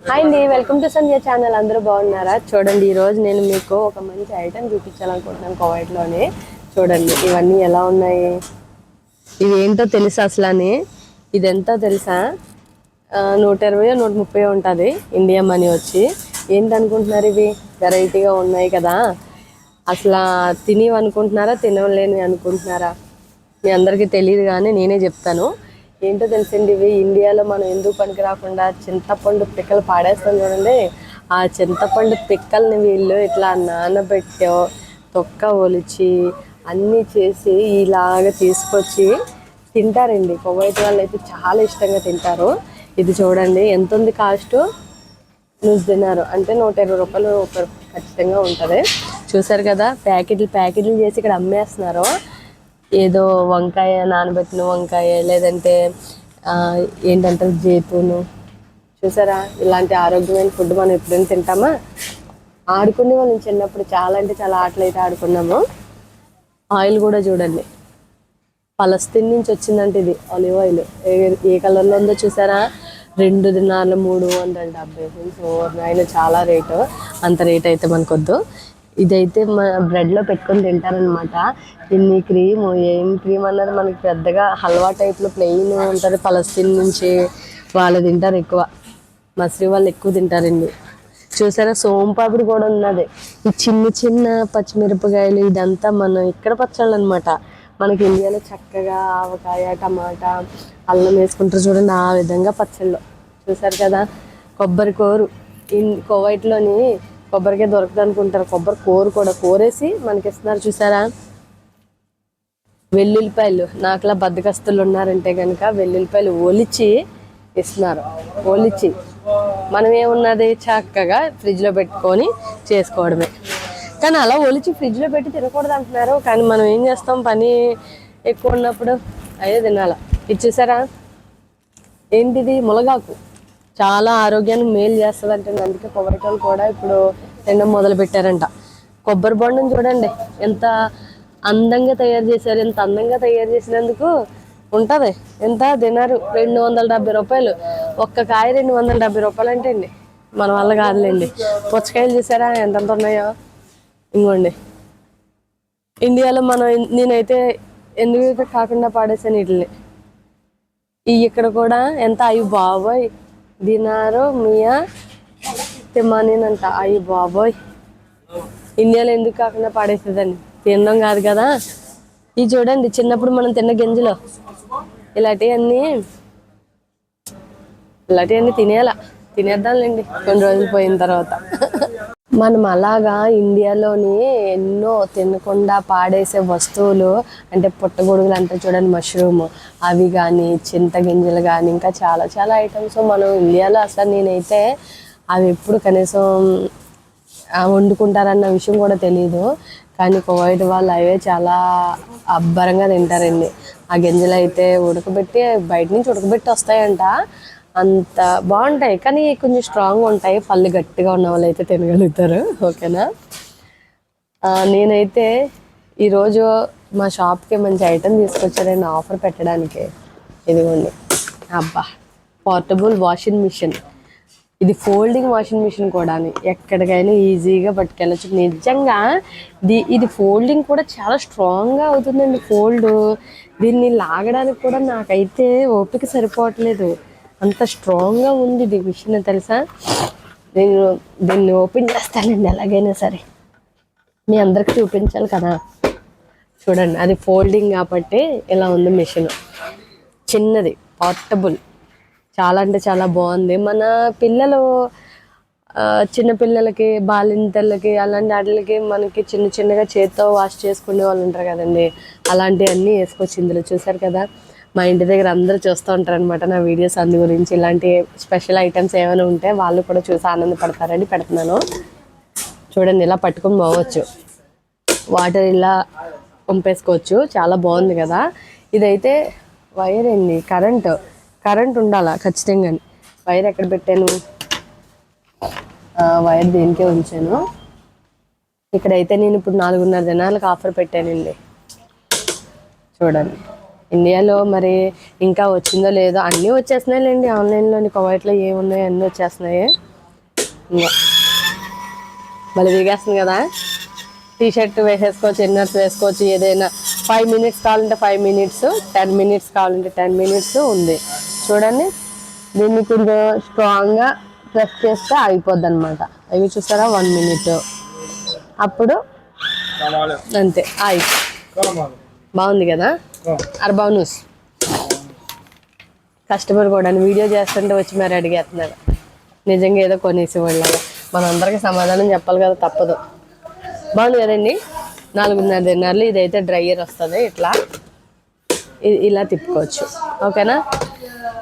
Hi అండి welcome to Sandhya channel అందరూ బాగున్నారా? చూడండి ఈరోజు నేను మీకు ఒక మంచి ఐటెం చూపించాలనుకుంటున్నాను కోవైట్లోనే చూడండి ఇవన్నీ ఎలా ఉన్నాయి? ఇవి ఏంటో తెలుసా అసలు అని ఇది ఎంతో తెలుసా? నూట ఇరవై నూట ముప్పై ఉంటుంది ఇండియా మనీ వచ్చి. ఏంటనుకుంటున్నారు ఇవి? వెరైటీగా ఉన్నాయి కదా. అసలు తిని అనుకుంటున్నారా తినలేని అనుకుంటున్నారా? మీ అందరికీ తెలియదు కానీ నేనే చెప్తాను. ఏంటో తెలిసింది ఇవి ఇండియాలో మనం ఎందుకు పనికి రాకుండా చింతపండు పిక్కలు పాడేస్తాం చూడండి. ఆ చింతపండు పిక్కల్ని వీళ్ళు ఇట్లా నానబెట్టో తొక్క ఒలిచి అన్నీ చేసి ఇలాగ తీసుకొచ్చి తింటారండి. కువైట్ వాళ్ళు అయితే చాలా ఇష్టంగా తింటారు. ఇది చూడండి ఎంత ఉంది కాస్ట్? నూస్ తిన్నారు అంటే నూట ఇరవై రూపాయలు ఖచ్చితంగా ఉంటుంది. చూసారు కదా ప్యాకెట్లు ప్యాకెట్లు చేసి ఇక్కడ అమ్మేస్తున్నారు. ఏదో వంకాయ నానబెట్టిన వంకాయ లేదంటే ఏంటంటారు జేతును చూసారా? ఇలాంటి ఆరోగ్యమైన ఫుడ్ మనం ఎప్పుడైనా తింటామా? ఆడుకునే వాళ్ళం చిన్నప్పుడు చాలా అంటే చాలా ఆటలు అయితే ఆడుకున్నాము. ఆయిల్ కూడా చూడండి. పలస్తీన్ నుంచి వచ్చిందంటే ఇది ఆలివ్ ఆయిల్. ఏ- ఏ కలర్లో ఉందో చూసారా? రెండు దినాలు మూడు వందల డెబ్బై. సో ఆయన చాలా రేటు. అంత రేట్ అయితే మనకొద్దు. ఇదైతే మన బ్రెడ్లో పెట్టుకొని తింటారనమాట ఇన్ని క్రీమ్ ఏం క్రీమ్ అన్నది మనకి పెద్దగా హల్వా టైప్లో ప్లెయిన్ ఉంటుంది. పలస్తీన్ నుంచి వాళ్ళు తింటారు ఎక్కువ. మసరి వాళ్ళు ఎక్కువ తింటారండి. చూసారా? సోంపాపిడి కూడా ఉన్నది. ఈ చిన్న చిన్న పచ్చిమిరపకాయలు ఇదంతా మనం ఇక్కడ పచ్చళ్ళు అనమాట మనకి ఇండియాలో చక్కగా ఆవకాయ టమాటా అల్లం వేసుకుంటారు చూడండి ఆ విధంగా పచ్చళ్ళు. చూసారు కదా? కొబ్బరి కోరు. ఇన్ కోవైట్లోని కొబ్బరికాయ దొరకదు అనుకుంటారు కొబ్బరి కోరు కూడా కోరేసి మనకి ఇస్తున్నారు చూసారా? వెల్లుల్లిపాయలు. నాకులా బద్దకస్తులు ఉన్నారంటే కనుక వెల్లుల్లిపాయలు ఒలిచి ఇస్తున్నారు. ఒలిచి. మనం ఏమున్నది? చక్కగా ఫ్రిడ్జ్లో పెట్టుకొని చేసుకోవడమే. కానీ అలా ఒలిచి ఫ్రిడ్జ్లో పెట్టి తినకూడదు అంటున్నారు కానీ మనం ఏం చేస్తాం? పని ఎక్కువ ఉన్నప్పుడు అదే తినాల. ఇది చూసారా? ఏంటిది? ములగాకు. చాలా ఆరోగ్యానికి మేలు చేస్తుంది అంటే అందుకే కొబ్బరికాయలు కూడా ఇప్పుడు తినడం మొదలు పెట్టారంట కొబ్బరి బొండం చూడండి ఎంత అందంగా తయారు చేశారు ఎంత అందంగా తయారు చేసినందుకు ఉంటుంది. ఎంత తినారు రెండు వందల డెబ్బై రూపాయలు. ఒక్క కాయ రెండు వందల డెబ్బై రూపాయలు అంటే అండి. మన వల్ల కాదులేండి. పుచ్చకాయలు చూసారా ఎంతెంత ఉన్నాయో? ఇంకోండి ఇండియాలో మనం నేనైతే ఎందుకు కాకుండా పాడేసాను వీటిని ఇక్కడ కూడా ఎంత అయ్యి బాబోయ్. దినారో మియా తిమ్మానేనంట అయ్యి బాబోయ్ ఇండియాలో ఎందుకు కాకుండా పాడేస్తుందండి? తినడం కాదు కదా. ఇది చూడండి చిన్నప్పుడు మనం తిన్న గింజలు. ఇలాంటివన్నీ ఇలాంటివన్నీ తినేయాల. తినేద్దాంలేండి. కొన్ని రోజులు పోయిన తర్వాత. మనం అలాగా ఇండియాలోని ఎన్నో తినకుండా పాడేసే వస్తువులు అంటే పుట్టగొడుగులు అంటే చూడండి మష్రూమ్ అవి కానీ చింతగింజలు కానీ ఇంకా చాలా చాలా ఐటమ్స్ మనం ఇండియాలో అసలు నేనైతే అవి ఎప్పుడు కనీసం వండుకుంటారన్న విషయం కూడా తెలియదు కానీ కోవిడ్ వాళ్ళు అవే చాలా అబ్బరంగా తింటారండి. ఆ గింజలు అయితే ఉడకబెట్టి బయట నుంచి ఉడకబెట్టి వస్తాయంట. అంత బాగుంటాయి కానీ కొంచెం స్ట్రాంగ్ ఉంటాయి. పళ్ళు గట్టిగా ఉన్న వాళ్ళు అయితే తినగలుగుతారు. ఓకేనా? నేనైతే ఈరోజు మా షాప్కి మంచి ఐటెం తీసుకొచ్చారండి ఆఫర్ పెట్టడానికి. ఇదిగోండి. అబ్బా పోర్టబుల్ వాషింగ్ మిషన్ ఇది ఫోల్డింగ్ వాషింగ్ మిషన్ కూడా ఎక్కడికైనా ఈజీగా పట్టుకెళ్ళచ్చు. నిజంగా ది ఇది ఫోల్డింగ్ కూడా చాలా స్ట్రాంగ్గా అవుతుందండి. ఫోల్డ్ దీన్ని లాగడానికి కూడా నాకైతే ఓపిక సరిపోవట్లేదు. అంత స్ట్రాంగ్గా ఉంది ఇది మిషన్ తెలుసా? నేను దీన్ని ఓపెన్ చేస్తానండి ఎలాగైనా సరే. మీ అందరికి చూపించాలి కదా. చూడండి అది ఫోల్డింగ్ కాబట్టి ఇలా ఉంది మిషన్. చిన్నది పోర్టబుల్ చాలా అంటే చాలా బాగుంది. మన పిల్లలు చిన్నపిల్లలకి బాలింతలకి అలాంటి వాటికి మనకి చిన్న చిన్నగా చేత్తో వాష్ చేసుకునే వాళ్ళు ఉంటారు కదండి. అలాంటివన్నీ వేసుకోవచ్చు ఇందులో చూసారు కదా? మా ఇంటి దగ్గర అందరూ చూస్తూ ఉంటారు అనమాట నా వీడియోస్ అందు గురించి. ఇలాంటి స్పెషల్ ఐటమ్స్ ఏమైనా ఉంటే వాళ్ళు కూడా చూసి ఆనందపడతారని పెడుతున్నాను. చూడండి ఇలా పట్టుకొని పోవచ్చు. వాటర్ ఇలా పంపేసుకోవచ్చు చాలా బాగుంది కదా. ఇదైతే వైర్ ఏంది? కరెంట్. కరెంట్ ఉండాలా? ఖచ్చితంగా. వైర్ ఎక్కడ పెట్టాను? వైర్ దేనికే ఉంచాను? ఇక్కడైతే నేను ఇప్పుడు నాలుగున్నర దినాలకు ఆఫర్ పెట్టానండి. చూడండి. ఇండియాలో మరి ఇంకా వచ్చిందో లేదో అన్నీ వచ్చేస్తున్నాయిలేండి ఆన్లైన్లోని కొవైట్లో ఏమున్నాయి అన్నీ వచ్చేస్తున్నాయి. మళ్ళీ దిగేస్తుంది కదా. టీషర్ట్ వేసేసుకోవచ్చు ఇన్నర్స్ వేసుకోవచ్చు ఏదైనా ఫైవ్ మినిట్స్ కావాలంటే ఫైవ్ మినిట్స్ టెన్ మినిట్స్ కావాలంటే టెన్ మినిట్స్ ఉంది. చూడండి దీన్ని కొంచెం స్ట్రాంగ్గా ప్రెస్ చేస్తే అయిపోద్ది అనమాట అవి చూస్తారా వన్ మినిట్. అప్పుడు అంతే అయిపో బాగుంది కదా? అర్బౌనూస్. కస్టమర్ కూడా వీడియో చేస్తుంటే వచ్చి మరి అడిగేస్తున్నారు. నిజంగా ఏదో కొనేసి వాళ్ళగా మనందరికీ సమాధానం చెప్పాలి కదా తప్పదు. బాగుంది కదండి? నాలుగున్నర దిన్నర్లు ఇదైతే డ్రైయర్ వస్తుంది ఇట్లా. ఇలా తిప్పుకోవచ్చు. ఓకేనా?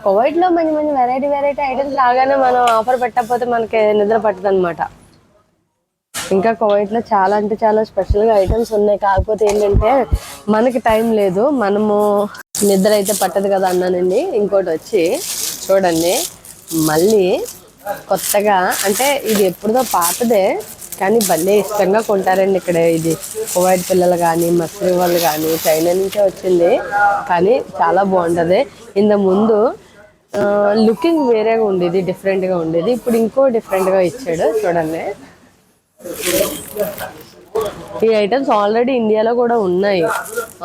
కువైట్లో మంచి మంచి వెరైటీ వెరైటీ ఐటమ్స్ రాగానే మనం ఆఫర్ పెట్టకపోతే మనకి నిద్ర పట్టదు అనమాట ఇంకా కువైట్లో చాలా అంటే చాలా స్పెషల్గా ఐటమ్స్ ఉన్నాయి. కాకపోతే ఏంటంటే మనకి టైం లేదు. మనము నిద్ర అయితే పట్టదు కదా అన్నానండి. ఇంకోటి వచ్చి చూడండి. మళ్ళీ కొత్తగా అంటే ఇది ఎప్పుడుదో పాతదే కానీ భలే ఇష్టంగా కొంటారండి ఇక్కడ ఇది. కువైట్ పిల్లలు కానీ మసలి వాళ్ళు కానీ చైనా నుంచే వచ్చింది. కానీ చాలా బాగుంటుంది. ఇంత ముందు లుకింగ్ వేరేగా ఉండేది డిఫరెంట్గా ఉండేది. ఇప్పుడు ఇంకో డిఫరెంట్గా ఇచ్చాడు. చూడండి. ఈ ఐటమ్స్ ఆల్రెడీ ఇండియాలో కూడా ఉన్నాయి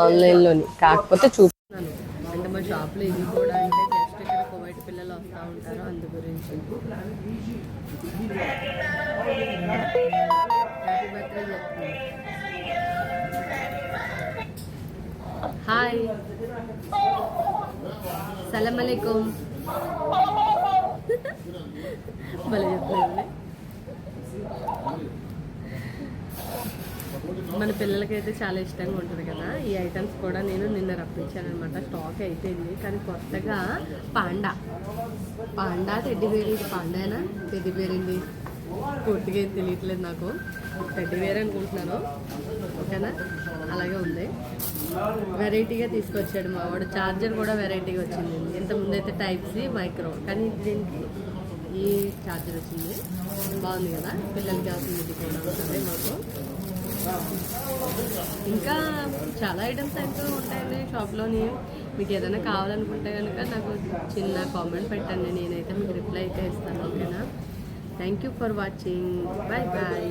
ఆన్లైన్లోని. కాకపోతే చూపిస్తున్నాను. అంటే మా షాప్లో ఇది కూడా అంటే జస్ట్ ఇక్కడ కోవిడ్ పిల్లలు వస్తూ ఉంటారు అందు గురించి. హాయ్ సలం అలైకుం భలే చెప్తున్నాను మన పిల్లలకైతే చాలా ఇష్టంగా ఉంటుంది కదా. ఈ ఐటమ్స్ కూడా నేను నిన్న రప్పించాను అనమాట స్టాక్ అయిపోయింది. కానీ కొత్తగా పాండా. పాండా టెడ్డి బేర్ పాండానా? టెడ్డి పూర్తిగా ఏం తెలియట్లేదు నాకు. తెడ్డి బేర్ అనుకుంటున్నాను. ఓకేనా? అలాగే ఉంది. వెరైటీగా తీసుకొచ్చాడు మా వాడు. చార్జర్ కూడా వెరైటీగా వచ్చింది. ఇంతకుముందు అయితే టైప్ సి మైక్రో కానీ దీనికి ఈ చార్జర్ వచ్చింది. బాగుంది కదా. పిల్లలకి అవసరం ఇది కూడా ఉంటుంది మాకు. ఇంకా చాలా ఐటమ్స్ అయితే ఉంటాయండి షాప్లోని. మీకు ఏదైనా కావాలనుకుంటే కనుక నాకు చిన్న కామెంట్ పెట్టండి. నేనైతే మీకు రిప్లై అయితే ఇస్తాను ఓకేనా? Thank you for watching bye bye